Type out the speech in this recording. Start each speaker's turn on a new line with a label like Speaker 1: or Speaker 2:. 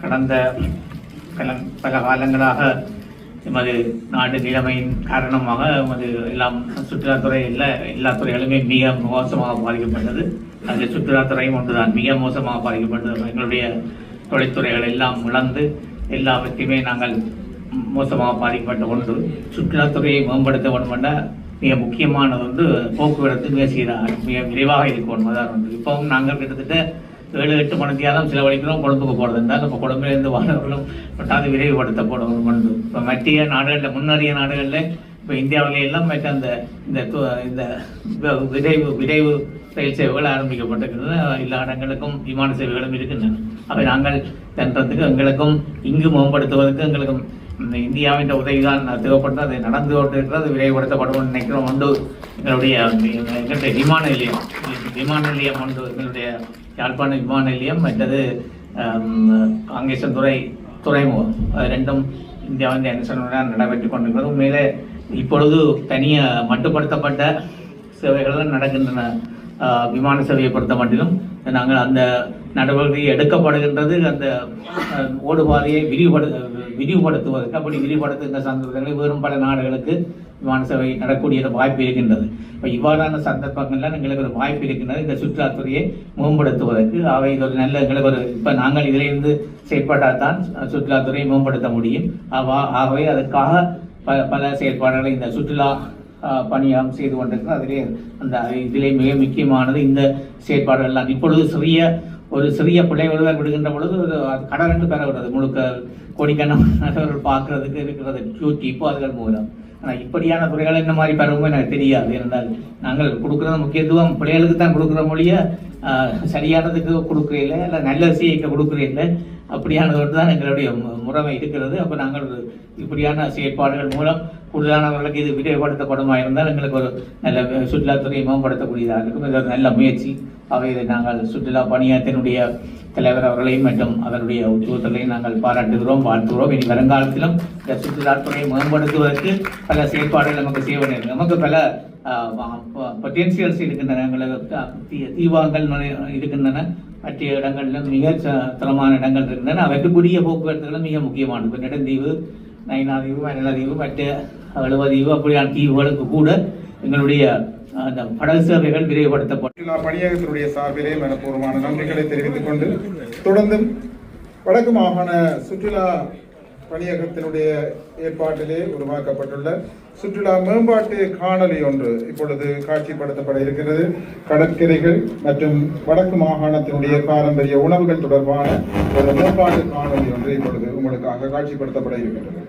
Speaker 1: கடந்த பல பல காலங்களாக எமது நாட்டு நிலைமையின் காரணமாக எமது எல்லாம் சுற்றுலாத்துறை இல்லை எல்லா துறைகளுமே மிக மோசமாக பாதிக்கப்பட்டது. அதில் சுற்றுலாத்துறையும் ஒன்றுதான். மிக மோசமாக பாதிக்கப்பட்டது. எங்களுடைய தொழில்துறைகள் எல்லாம் இழந்து எல்லாவற்றையுமே நாங்கள் மோசமாக பாதிக்கப்பட்ட ஒன்று. சுற்றுலாத்துறையை மேம்படுத்த வேண்டும் மிக முக்கியமானது வந்து போக்குவரத்து மிக சீராக மிக விரைவாக இருக்கணும் அதான் ஒன்று. இப்போவும் நாங்கள் கிட்டத்தட்ட ஏழு எட்டு மணி நேரம் செலவழிக்கிறோம் கொழும்புக்கு போகிறது இருந்தால் இப்போ கொழும்பிலிருந்து வானவர்களும் பட்டாது விரைவுபடுத்தப்படும் ஒன்று இப்போ மத்திய நாடுகளில் முன்னறிய நாடுகளில் இப்போ இந்தியாவில எல்லாம் மற்ற அந்த இந்த இந்த விரைவு விரைவு ரயில் சேவைகள் ஆரம்பிக்கப்பட்டிருக்கிறது எல்லா இடங்களுக்கும் விமான சேவைகளும் இருக்கின்றன. அவை நாங்கள் தன்றதுக்கு எங்களுக்கும் இங்கு மேம்படுத்துவதற்கு எங்களுக்கும் இந்த இந்தியாவின் உதவிதான் தேவைப்பட்டு அது நடந்து கொண்டிருக்கிறது விரைவுபடுத்தப்படும் நினைக்கிறோம். உண்டு எங்களுடைய எங்களுடைய விமான நிலையம் விமான நிலையம் உண்டு எங்களுடைய யாழ்ப்பாண விமான நிலையம் மற்றது ஆம், காங்கேசன்துறை துறைமுகம். அது ரெண்டும் இந்தியாவின் அனுசரணையுடன் நடைபெற்று கொண்டிருக்கிறது. உண்மையிலே இப்பொழுது தனியாக மட்டுப்படுத்தப்பட்ட சேவைகள்லாம் நடக்கின்றன. விமான சேவையை பொறுத்த மட்டிலும் நாங்கள் அந்த நடவடிக்கை எடுக்கப்படுகின்றது அந்த ஓடுபாதையை விரிவுபடு விரிவுபடுத்துவதற்கு அப்படி விரிவுபடுத்துகின்ற சந்தர்ப்பங்களில் வேறும் பல நாடுகளுக்கு விமான சேவை நடக்கூடிய வாய்ப்பு இருக்கின்றது. இப்போ இவ்வாறான சந்தர்ப்பங்கள்லாம் எங்களுக்கு ஒரு வாய்ப்பு இருக்கின்றது இந்த சுற்றுலாத்துறையை மேம்படுத்துவதற்கு. அவை இது ஒரு நல்ல எங்களுக்கு ஒரு இப்போ நாங்கள் இதிலிருந்து செயற்பட்டால் தான் சுற்றுலாத்துறையை மேம்படுத்த முடியும். ஆகவே அதற்காக பல பல செயல்பாடுகளை இந்த சுற்றுலா பணியாம் செய்து கொண்டிருக்கிறோம் அதிலே அந்த இதிலே மிக முக்கியமானது இந்த செயற்பாடுகள் எல்லாம் இப்பொழுது சிறிய ஒரு சிறிய பிள்ளை விடுகின்ற பொழுது ஒரு அது கடல் என்று பெறவிடுறது முழுக்க கோடிக்கணக்கானவர்கள் பார்க்கறதுக்கு இருக்கிறது. டியூட்டி இப்போ அதுகள் மூலம். ஆனால் இப்படியான துறைகள் என்ன மாதிரி பெறவும் எனக்கு தெரியாது. என்றால் நாங்கள் கொடுக்குற முக்கியத்துவம் பிள்ளைகளுக்கு தான் கொடுக்குற மொழிய சரியானதுக்கு கொடுக்குறீங்கள இல்லை நல்ல செய்ய கொடுக்குறீங்கள அப்படியானது தான் எங்களுடைய முறைமை இருக்கிறது. அப்போ நாங்கள் ஒரு இப்படியான செயற்பாடுகள் மூலம் கூடுதலானவர்களுக்கு இது விரைவுபடுத்தப்படுமா இருந்தால் எங்களுக்கு ஒரு நல்ல சுற்றுலாத்துறையை மேம்படுத்தக்கூடியதாக இருக்கும். இது ஒரு நல்ல முயற்சி. அவை இதை நாங்கள் சுற்றுலா பணியாற்றினுடைய தலைவர் அவர்களையும் மற்றும் அதனுடைய உத்தியோகத்தையும் நாங்கள் பாராட்டுகிறோம் வாழ்த்துகிறோம். இனி வருங்காலத்திலும் இந்த சுற்றுலாத்துறையை மேம்படுத்துவதற்கு பல செயற்பாடுகள் நமக்கு செய்ய வேண்டியது நமக்கு பல பொட்டென்சியல்ஸ் இருக்கின்றன. எங்களுக்கு தீ- தீவாங்கள் இருக்கின்றன. மற்ற இடங்களிலும் மிக ச- தரமான இடங்கள் இருக்கின்றன. அவற்றுக்குரிய போக்குவரத்துகளும் மிக முக்கியமானது. இப்போ நெடுந்தீவு நைனாதீவு மயிலதீவு மற்ற எழுவதீவு அப்படியான தீவுகளுக்கு கூட எங்களுடைய அந்த படகு சேவைகள் விரைவுபடுத்தப்படும்
Speaker 2: எல்லா பணியகத்தினுடைய சார்பிலே மனப்பூர்வமான நன்றிகளை தெரிவித்துக் கொண்டு தொடர்ந்தும் வடக்கு மாகாண சுற்றுலா பணியகத்தினுடைய ஏற்பாட்டிலே உருவாக்கப்பட்டுள்ள சுற்றுலா மேம்பாட்டு காணொளி ஒன்று இப்பொழுது காட்சிப்படுத்தப்பட இருக்கிறது. கடற்கரைகள் மற்றும் வடக்கு மாகாணத்தினுடைய பாரம்பரிய உணவுகள் தொடர்பான ஒரு மேம்பாட்டு காணொளி ஒன்று இப்பொழுது உங்களுக்காக காட்சிப்படுத்தப்பட இருக்கின்றது.